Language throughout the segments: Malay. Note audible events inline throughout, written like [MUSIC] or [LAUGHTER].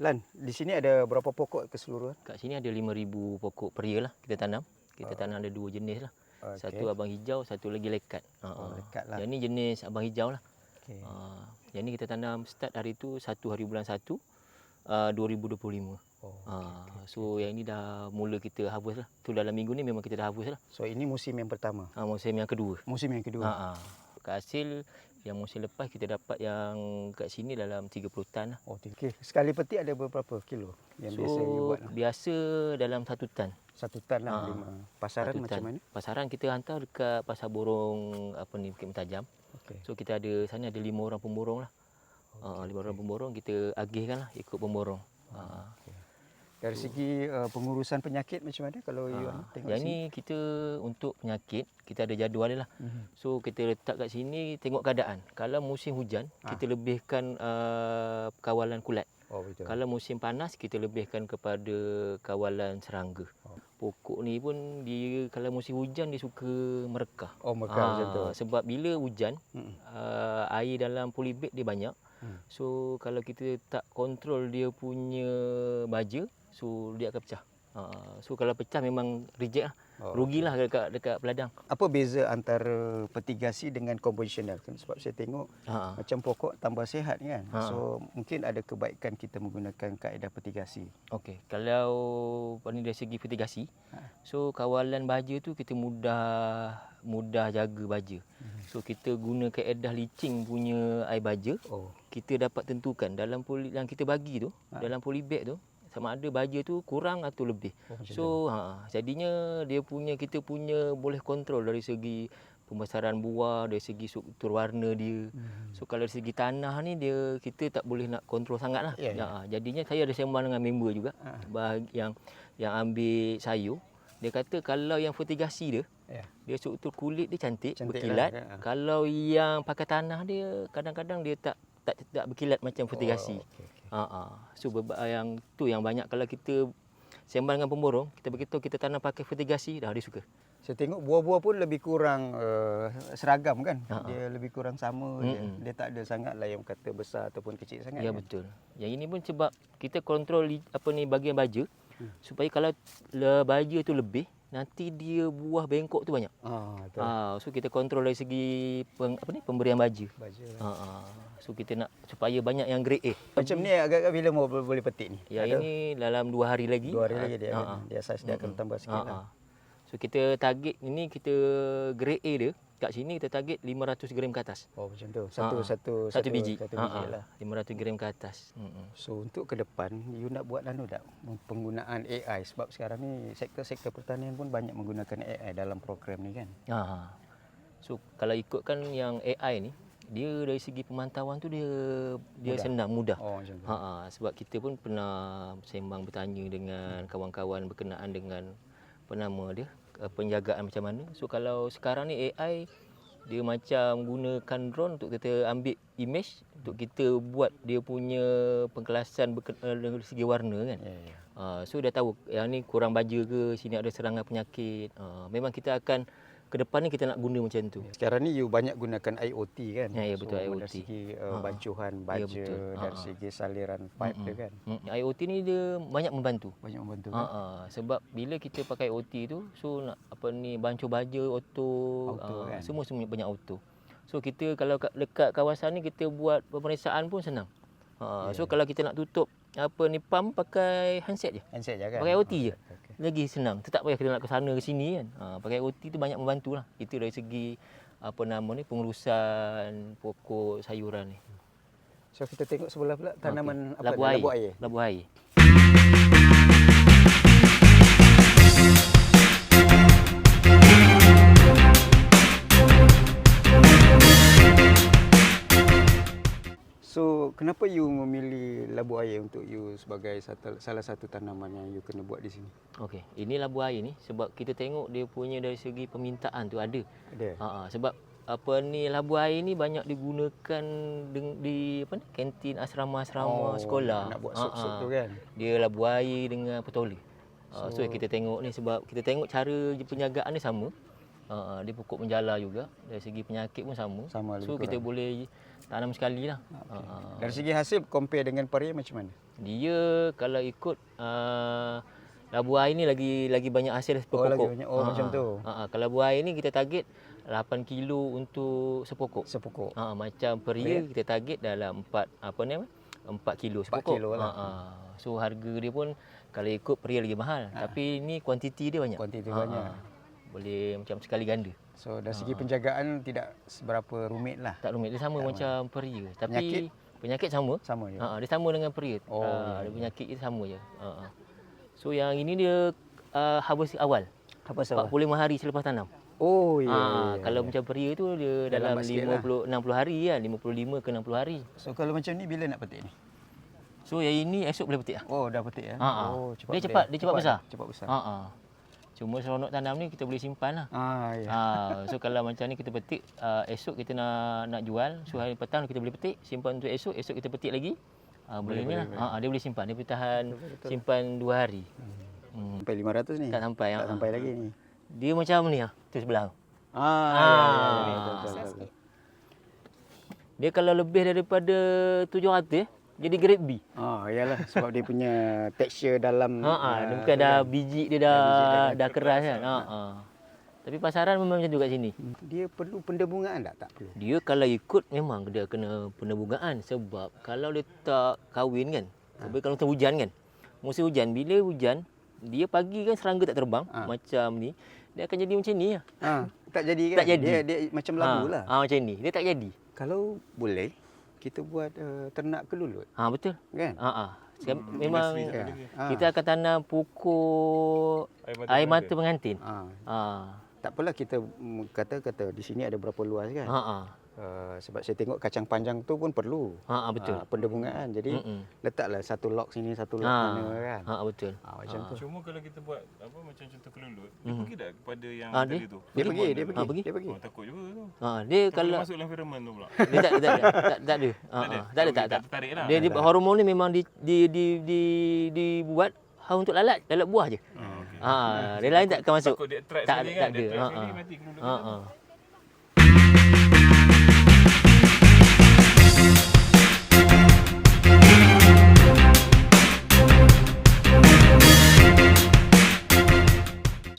Lan, di sini ada berapa pokok keseluruhan? Kat sini ada 5000 pokok peria lah kita tanam. Kita tanam ada dua jenis lah. Okey. Satu abang hijau, satu lagi lekat. Ha. Oh, lekat lah. Yang ni jenis abang hijau lah. Okey. Ha. Yang ni kita tanam start hari tu 1 hari bulan 1 uh, 2025. Oh. Ha. So yang ni dah mula kita harvest lah. Tu dalam minggu ni memang kita dah harvest lah. So ini musim yang pertama. Ha, musim yang kedua. Musim yang kedua. Ha. ha. Hasil yang musim lepas kita dapat yang kat sini dalam 30 tan lah. Oh, okey. Sekali petik ada berapa kilo yang So biasa you buat? lah? biasa dalam satu tan. Satu tan lah. Ha. Lima. Pasaran Satu macam tan. mana? Pasaran kita hantar dekat pasar borong apa ni Bukit Mentajam. Okey. So kita ada sana ada lima orang pemborong lah. Okay, lima orang pemborong kita agihkan lah ikut pemborong. Ha. Dari segi uh, pengurusan penyakit macam mana kalau you Ha. anu, tengok Yang sini? ni kita untuk penyakit kita ada jadual dia lah. Mhm. So kita letak kat sini tengok keadaan. Kalau musim hujan Ha. kita lebihkan uh, kawalan kulat. Oh betul. Kalau musim panas kita lebihkan kepada kawalan serangga. Oh. Pokok ni pun dia kalau musim hujan dia suka merekah. Oh mekar macam tu. Ah, Sebab bila hujan uh, air dalam polybag dia banyak. Hmm. So kalau kita tak kontrol dia punya baja, so dia akan pecah. Uh, so kalau pecah memang reject lah. Oh, Rugilah dekat dekat peladang. Apa beza antara petigasi dengan konvensional? Kan sebab saya tengok Ha. macam pokok tambah sihat kan. Ha. So mungkin ada kebaikan kita menggunakan kaedah petigasi. Okey, kalau ni dari segi fertigasi, Ha. so kawalan baja tu kita mudah mudah jaga baja. Mhm. So kita guna kaedah licing punya air baja, Oh. kita dapat tentukan dalam poli yang kita bagi tu, Ha. dalam polybag tu sama ada baja tu kurang atau lebih. Oh, So ha jadinya dia punya kita punya boleh kontrol dari segi pembesaran buah, dari segi struktur warna dia. Mhm. So kalau dari segi tanah ni dia kita tak boleh nak kontrol sangat lah. Ya, ya. Ha, jadinya saya ada sembang dengan member juga Ha. yang yang ambil sayur. Dia kata kalau yang fertigasi dia Ya. dia struktur kulit dia cantik, Cantik berkilat. lah, ha. Kalau yang pakai tanah dia kadang-kadang dia tak tak tak berkilat macam fertigasi. Oh, okey, okey. Ha ah. So yang tu yang banyak kalau kita sembang dengan pemborong, kita beritahu kita tanam pakai fertigasi dah dia suka. Saya tengok buah-buah pun lebih kurang uh, seragam kan. Ha, ha. Dia lebih kurang sama je. Mm-mm. Dia tak ada sangat lah yang kata besar ataupun kecil sangat. Ya kan? betul. Yang ini pun sebab kita kontrol apa ni bahagian baja Hmm. supaya kalau le- baja tu lebih nanti dia buah bengkok tu banyak. Ah, betul. Ha, so kita kontrol dari segi peng, apa ni pemberian baja. Baja. Ha, ha. So kita nak supaya banyak yang grade A. Macam ni agak-agak bila mau boleh, petik ni? Ya Ada ini dalam dua hari lagi. dua hari ah, lagi dia ah, akan, ah. dia saiz dia akan tambah sikit Ha, lah. ha. So kita target ini kita grade A dia kat sini kita target 500 gram ke atas. Oh macam tu. Satu Ha, satu Satu biji. Satu biji ha. lah. 500 gram ke atas. Mm-mm. So untuk ke depan you nak buat anu tak penggunaan AI sebab sekarang ni sektor-sektor pertanian pun banyak menggunakan AI dalam program ni kan. Ha. So kalau ikutkan yang AI ni dia dari segi pemantauan tu dia dia Mudah. senang mudah. Oh macam tu. Ha, ha, sebab kita pun pernah sembang bertanya dengan kawan-kawan berkenaan dengan apa nama dia penjagaan macam mana. So kalau sekarang ni AI dia macam gunakan drone untuk kita ambil image untuk kita buat dia punya pengkelasan eh, dari segi warna kan. Ya ya. Uh, so dia tahu yang ni kurang baja ke, sini ada serangan penyakit. Uh, memang kita akan ke depan ni kita nak guna macam tu. Sekarang ni you banyak gunakan IoT kan. Ya, ya, betul, so, IoT. Dari segi uh, Ha, ha. bancuhan Ya, baja, betul. Ha, dari ha. segi saliran pipe dia kan. IoT ni dia banyak membantu. Banyak membantu Ha, kan. ha, sebab bila kita pakai OT tu, so nak apa ni bancuh baja auto, Auto ah, kan? semua semua banyak auto. So kita kalau kat, dekat kawasan ni kita buat pemeriksaan pun senang. Ha, Ya, so kalau kita nak tutup apa ni pump pakai handset je. Handset je kan. Pakai OT je. Okey, okey. Lagi senang. Tak payah kita nak ke sana ke sini kan. Ha, pakai OT tu banyak membantu lah. Itu dari segi apa nama ni pengurusan pokok sayuran ni. So kita tengok sebelah pula tanaman apa labu air. Labu air. Labu air. Labu air untuk you sebagai satu, salah satu tanaman yang you kena buat di sini? Okey, ini labu air ni sebab kita tengok dia punya dari segi permintaan tu ada. Ada. Ha, ha, sebab apa ni labu air ni banyak digunakan di, di apa ni kantin asrama-asrama sekolah. Nak buat Ha, sup-sup ha. tu kan. Dia labu air dengan petoli. Uh, so, kita tengok ni sebab kita tengok cara penjagaan ni sama. Uh, dia pokok menjala juga. Dari segi penyakit pun sama. Sama So kita boleh tanam sekali lah. Okay. Uh, Dari segi hasil compare dengan paria macam mana? dia kalau ikut uh, labu air ni lagi lagi banyak hasil per Oh, lagi banyak. Oh, Ha, macam tu. Ha, ha. kalau buah air ni kita target 8 kilo untuk sepokok. Sepokok. Ha, macam peria kita target dalam 4 apa ni? 4 kilo sepokok. kilo lah. Ha, ha. So harga dia pun kalau ikut peria lagi mahal. Tapi ni kuantiti dia banyak. Kuantiti Ha, banyak. ha. Boleh macam sekali ganda. So dari segi penjagaan tidak seberapa rumit lah. Tak rumit dia sama macam peria. Tapi Penyakit? penyakit sama. Sama je. Ha, dia sama dengan peria. Oh, Oh, dia penyakit dia sama je. Ha, ha. So yang ini dia uh, harvest awal. Apa sebab? 45 hari selepas tanam. Oh, ya. Ha, ya, kalau ya. macam peria tu dia dalam lambat sikit lah. 50 60 hari kan, 55 ke 60 hari. So kalau macam ni bila nak petik ni? So yang ini esok boleh petik ah. Oh, dah petik ya. Ha, ha. Oh, Dia cepat- dia cepat besar. Cepat besar. Ha ah. Cuma seronok tanam ni kita boleh simpan lah. Ah, ya. Ha, so kalau macam ni kita petik uh, esok kita nak nak jual, so hari petang kita boleh petik, simpan untuk esok, esok kita petik lagi. Ha, boleh, boleh, ni lah. Ha, dia boleh simpan. Dia boleh tahan simpan 2 hari. Hmm. Sampai 500 ni. Tak sampai. Tak ha. sampai lagi ni. Dia macam ni ah, tu sebelah. tu. Ah, Ah. ya, ya, ya, betul, betul, betul. Dia kalau lebih daripada 700 jadi grade B. Ah, iyalah sebab dia punya [LAUGHS] tekstur dalam Ha ah, dia ah, bukan tu dah kan. biji dia dah dah, keras kan. Ha ah. Tapi pasaran memang macam tu kat sini. Dia perlu pendebungaan tak? Tak perlu. Dia kalau ikut memang dia kena penebungaan sebab kalau dia tak kahwin kan. Ha. Tapi kalau musim hujan kan. Musim hujan bila hujan dia pagi kan serangga tak terbang Ha. macam ni dia akan jadi macam ni lah. Ah, tak jadi kan? Tak jadi. Dia, dia macam labu ha. lah. Ha, macam ni. Dia tak jadi. Kalau boleh, kita buat uh, ternak kelulut. Ha betul. Kan? Ha ah. Sekarang memang Ya. Kita akan tanam pokok Air mata air mata pengantin. Ah. Ha. Tak apalah kita mm, kata kata di sini ada berapa luas kan. Ha ah. Uh, sebab saya tengok kacang panjang tu pun perlu Ha ah, betul. ah, pendebungaan. Jadi Mm-mm. letaklah satu lok sini, satu lok Ha. sana kan. Ha betul. Ah, macam tu. Cuma kalau kita buat apa macam contoh kelulut, dia pergi tak kepada yang Ah, tadi dia- tu? Dia Kebun pergi, dia tu? pergi, Ah, pergi. dia pergi. Oh, takut juga tu. Ha dia Kalau kalau masuk dalam environment tu pula. [LAUGHS] dia tak tak ada. Tak, tak ada. [LAUGHS] Ha Tak ada? tak ada tak Tak tak. lah. Dia dia hormon ni memang di di di di dibuat ha untuk lalat, lalat buah je. Oh, okay. Ha dia lain tak akan masuk. Takut dia attract Tak ada, kan. tak Dia ada. Ha, ha. mati kelulut Ha kita.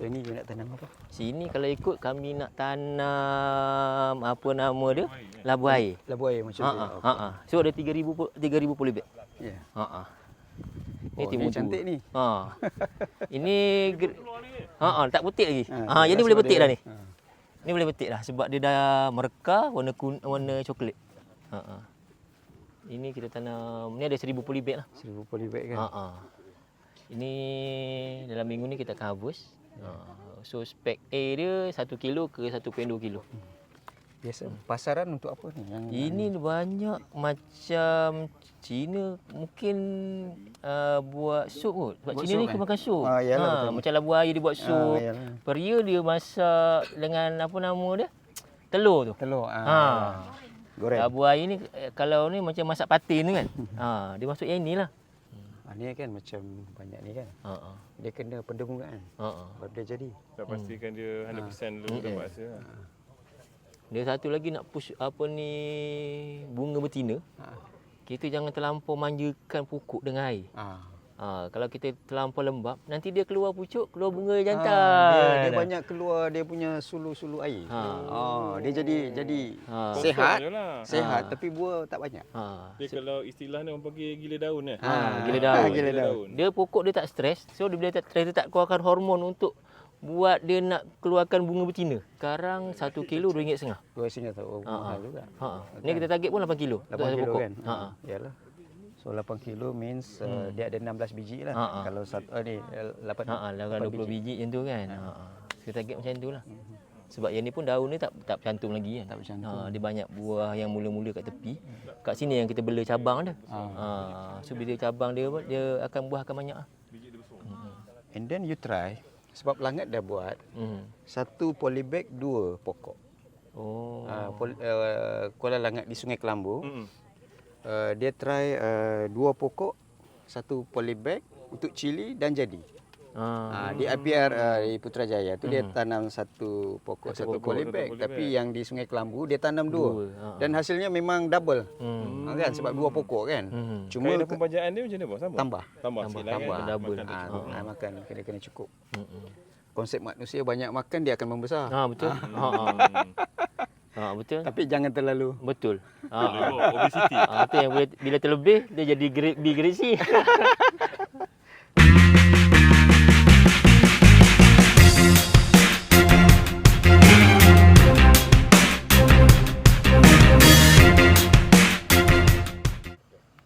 So ini you nak tanam apa? Sini kalau ikut kami nak tanam apa nama dia? Labu air, Labu air. Macam Ha tu. Ha ah. So ada 3000 po- 3000 polybag. Ya. Ha ah. Ni Oh, timun ni cantik ni. Ha. Ini Ha ah, tak petik lagi. Ha, Ha, jadi boleh petik dah ni. Ha. Ni boleh petik dah sebab dia dah mereka warna kun, warna coklat. Ha ah. Ini kita tanam ni ada 1000 polybag lah. Seribu polybag kan. Ha ah. Ini dalam minggu ni kita akan harvest. Ha. So spek A dia 1 kilo ke 1.2 kilo. Biasa. Pasaran untuk apa ni? Yang Ini banyak macam Cina mungkin uh, buat sup kot. Sebab Buat Cina ni eh? kebanyakan sup. Ah, yalah, betul. macam labu air dia buat Ah, sup. yalah. Peria dia masak dengan apa nama dia? Telur tu. telur. Ah, Ha. Goreng. Labu air ni eh, kalau ni macam masak patin tu kan. ha, [LAUGHS] dia masuk yang ni lah. Ah, ni kan macam banyak ni kan. Ha ah. Dia kena pendebungaan. Ha ah. Baru dia jadi. Tak pastikan dia 100% dulu dapat hasil lah. Dia satu lagi nak push apa ni bunga betina. Ha. Kita jangan terlampau manjakan pokok dengan air. Ah. Ha, kalau kita terlampau lembab, nanti dia keluar pucuk, keluar bunga jantan. Ah, dia, dia banyak keluar dia punya sulu-sulu air. Ha. Oh, dia jadi jadi Ha. sehat. lah. Sehat tapi buah tak banyak. Ha. Dia kalau istilah ni orang panggil gila daun kan. Ha, gila daun. Gila daun. Dia pokok dia tak stres. So dia bila tak stres dia tak keluarkan hormon untuk buat dia nak keluarkan bunga betina. Sekarang 1 kilo RM2.5. Dua singa tu oh, Ha, mahal juga. Ha. Ni kita target pun 8 kilo. untuk 8 satu kilo pokok. kan? Ha. Ha. Yalah. So 8 kilo means uh, dia ada 16 biji lah. Ha, ha. Kalau satu oh, ni 8 Ha, ha, dalam 20 biji macam tu kan. Ha. ha. Kita target macam tu lah. Sebab yang ni pun daun ni tak tak bercantum lagi kan. Tak bercantum. Ha, dia banyak buah yang mula-mula kat tepi. Kat sini yang kita bela cabang dia. Ha. Ha. So bila cabang dia dia akan buah akan banyak ah. And then you try sebab langat dah buat Hmm. satu polybag dua pokok. Oh. Uh, pol, uh, Kuala Langat di Sungai Kelambu. Hmm. Uh, dia try uh, dua pokok satu polybag untuk cili dan jadi. Ah. Ah, di IPR uh, di Putrajaya tu dia tanam satu pokok Satu satu, pokok, polybag tapi yang di Sungai Kelambu dia tanam dua, Dua, ah. dan hasilnya memang double Hmm. Ah, kan sebab dua pokok kan Hmm. cuma Kaedah pembajaan dia macam mana? Sama? tambah Tambah sikit lah tambah kan? double. Ah, cukup. ah, makan kena kena cukup Hmm. konsep manusia banyak makan dia akan membesar Ha betul. Ha ha. Ha betul. tapi jangan terlalu Betul. Ha. Ha. obesity. Ah, tu yang bila, bila terlebih dia jadi grade B grade C. [LAUGHS]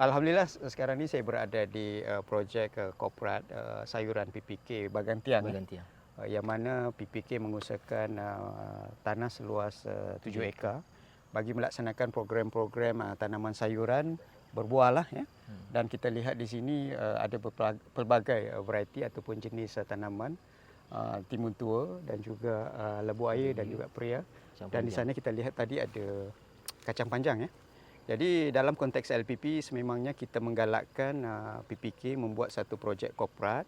Alhamdulillah se- sekarang ni saya berada di uh, projek uh, korporat uh, sayuran PPK Bagantian eh. Uh, yang mana PPK mengusahakan uh, tanah seluas uh, 7 ekar bagi melaksanakan program-program uh, tanaman sayuran berbuah lah ya. Hmm. Dan kita lihat di sini uh, ada pelbagai uh, variety ataupun jenis uh, tanaman uh, timun tua dan juga uh, lebu air dan juga. Kacang Dan di sana kita lihat tadi ada kacang panjang ya. Jadi dalam konteks LPP sememangnya kita menggalakkan uh, PPK membuat satu projek korporat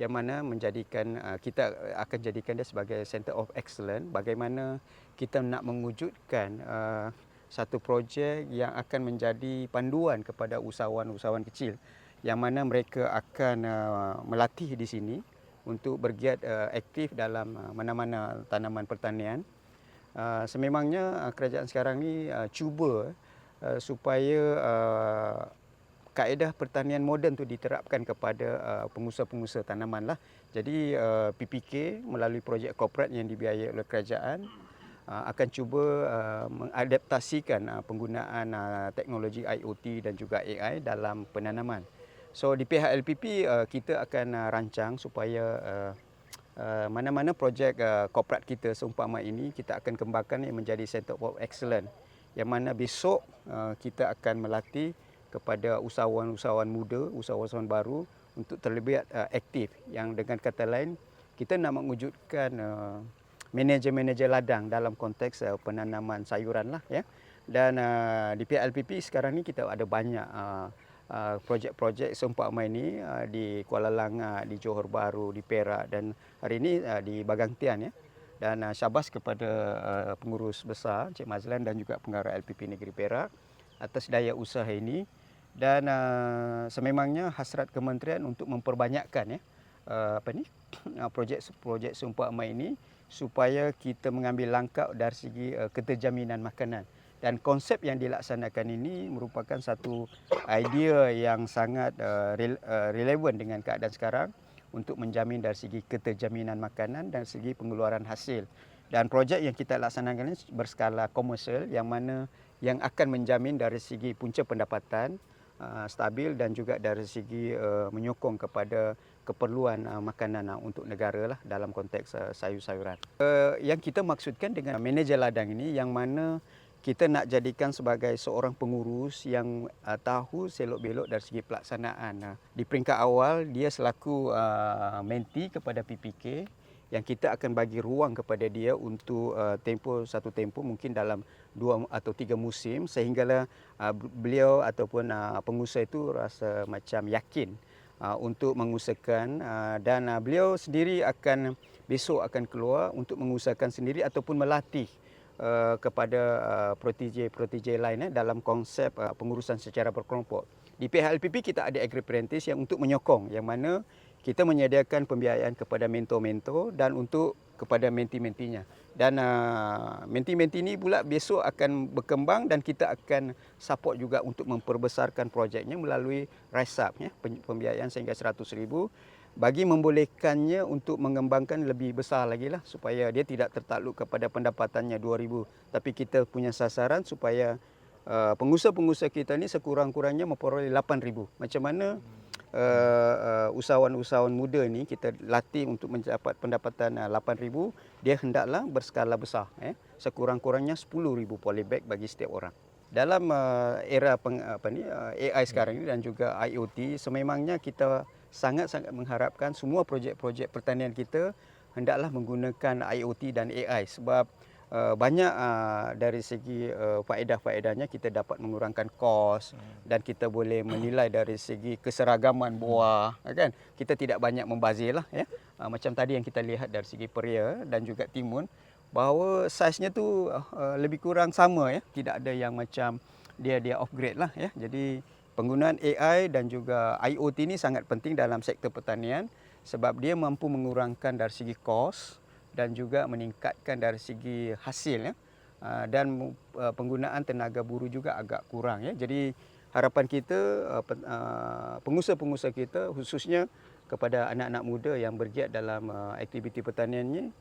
yang mana menjadikan uh, kita akan jadikan dia sebagai center of excellence. Bagaimana kita nak mewujudkan uh, satu projek yang akan menjadi panduan kepada usahawan-usahawan kecil. Yang mana mereka akan uh, melatih di sini untuk bergiat uh, aktif dalam uh, mana-mana tanaman pertanian. Uh, sememangnya uh, kerajaan sekarang ni uh, cuba uh, supaya uh, kaedah pertanian moden tu diterapkan kepada uh, pengusaha-pengusaha tanaman lah. Jadi uh, PPK melalui projek korporat yang dibiayai oleh kerajaan uh, akan cuba uh, mengadaptasikan uh, penggunaan uh, teknologi IoT dan juga AI dalam penanaman. So di pihak LPP uh, kita akan uh, rancang supaya uh, Uh, mana-mana projek uh, korporat kita seumpama ini kita akan kembangkan yang menjadi center of excellence yang mana besok uh, kita akan melatih kepada usahawan-usahawan muda, usahawan-usahawan baru untuk terlebih uh, aktif. Yang dengan kata lain kita nak mewujudkan uh, manager-manager ladang dalam konteks uh, penanaman sayuran lah ya. Dan uh, di PLPP sekarang ni kita ada banyak uh, uh, projek-projek seumpama ini uh, di Kuala Langat, di Johor Bahru, di Perak dan hari ini uh, di Bagang Tian ya. Dan uh, syabas kepada uh, pengurus besar Cik Mazlan dan juga pengarah LPP Negeri Perak. Atas daya usaha ini dan uh, sememangnya hasrat kementerian untuk memperbanyakkan ya uh, apa ni [COUGHS] projek-projek seumpama ini supaya kita mengambil langkah dari segi uh, keterjaminan makanan dan konsep yang dilaksanakan ini merupakan satu idea yang sangat uh, rel- uh, relevan dengan keadaan sekarang untuk menjamin dari segi keterjaminan makanan dan segi pengeluaran hasil. Dan projek yang kita laksanakan ini berskala komersial yang mana yang akan menjamin dari segi punca pendapatan uh, stabil dan juga dari segi uh, menyokong kepada keperluan uh, makanan uh, untuk negara lah dalam konteks uh, sayur-sayuran. Uh, yang kita maksudkan dengan manager ladang ini yang mana kita nak jadikan sebagai seorang pengurus yang uh, tahu selok-belok dari segi pelaksanaan. Uh, di peringkat awal dia selaku uh, menti kepada PPK yang kita akan bagi ruang kepada dia untuk uh, tempoh satu tempoh mungkin dalam dua atau tiga musim sehinggalah uh, beliau ataupun uh, pengusaha itu rasa macam yakin uh, untuk mengusahakan uh, dan uh, beliau sendiri akan besok akan keluar untuk mengusahakan sendiri ataupun melatih Uh, kepada uh, protege-protege lain eh, dalam konsep uh, pengurusan secara berkelompok. Di pihak LPP kita ada Agri yang untuk menyokong yang mana kita menyediakan pembiayaan kepada mentor-mentor dan untuk kepada menti-mentinya. Dan uh, menti-menti ini pula besok akan berkembang dan kita akan support juga untuk memperbesarkan projeknya melalui RISAP ya, pembiayaan sehingga 100,000 bagi membolehkannya untuk mengembangkan lebih besar lagi lah supaya dia tidak tertakluk kepada pendapatannya 2000 tapi kita punya sasaran supaya uh, pengusaha-pengusaha kita ni sekurang-kurangnya memperoleh 8000 macam mana uh, uh, usahawan-usahawan muda ni kita latih untuk mendapat pendapatan uh, 8000 dia hendaklah berskala besar eh. Sekurang-kurangnya 10000 polybag bagi setiap orang. Dalam uh, era peng, apa ni uh, AI sekarang ini dan juga IoT sememangnya kita sangat-sangat mengharapkan semua projek-projek pertanian kita hendaklah menggunakan IoT dan AI sebab uh, banyak uh, dari segi uh, faedah-faedahnya kita dapat mengurangkan kos dan kita boleh menilai dari segi keseragaman buah kan? Kita tidak banyak membazir lah ya. Uh, macam tadi yang kita lihat dari segi peria dan juga timun bahawa saiznya tu uh, lebih kurang sama ya. Tidak ada yang macam dia dia upgrade lah ya. Jadi penggunaan AI dan juga IoT ini sangat penting dalam sektor pertanian sebab dia mampu mengurangkan dari segi kos dan juga meningkatkan dari segi hasil ya. Ah, dan uh, penggunaan tenaga buruh juga agak kurang ya. Jadi harapan kita uh, pengusaha-pengusaha kita khususnya kepada anak-anak muda yang bergiat dalam aktiviti pertaniannya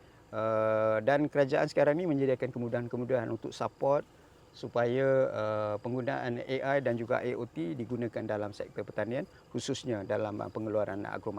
dan kerajaan sekarang ni menyediakan kemudahan-kemudahan untuk support supaya penggunaan AI dan juga IoT digunakan dalam sektor pertanian khususnya dalam pengeluaran agro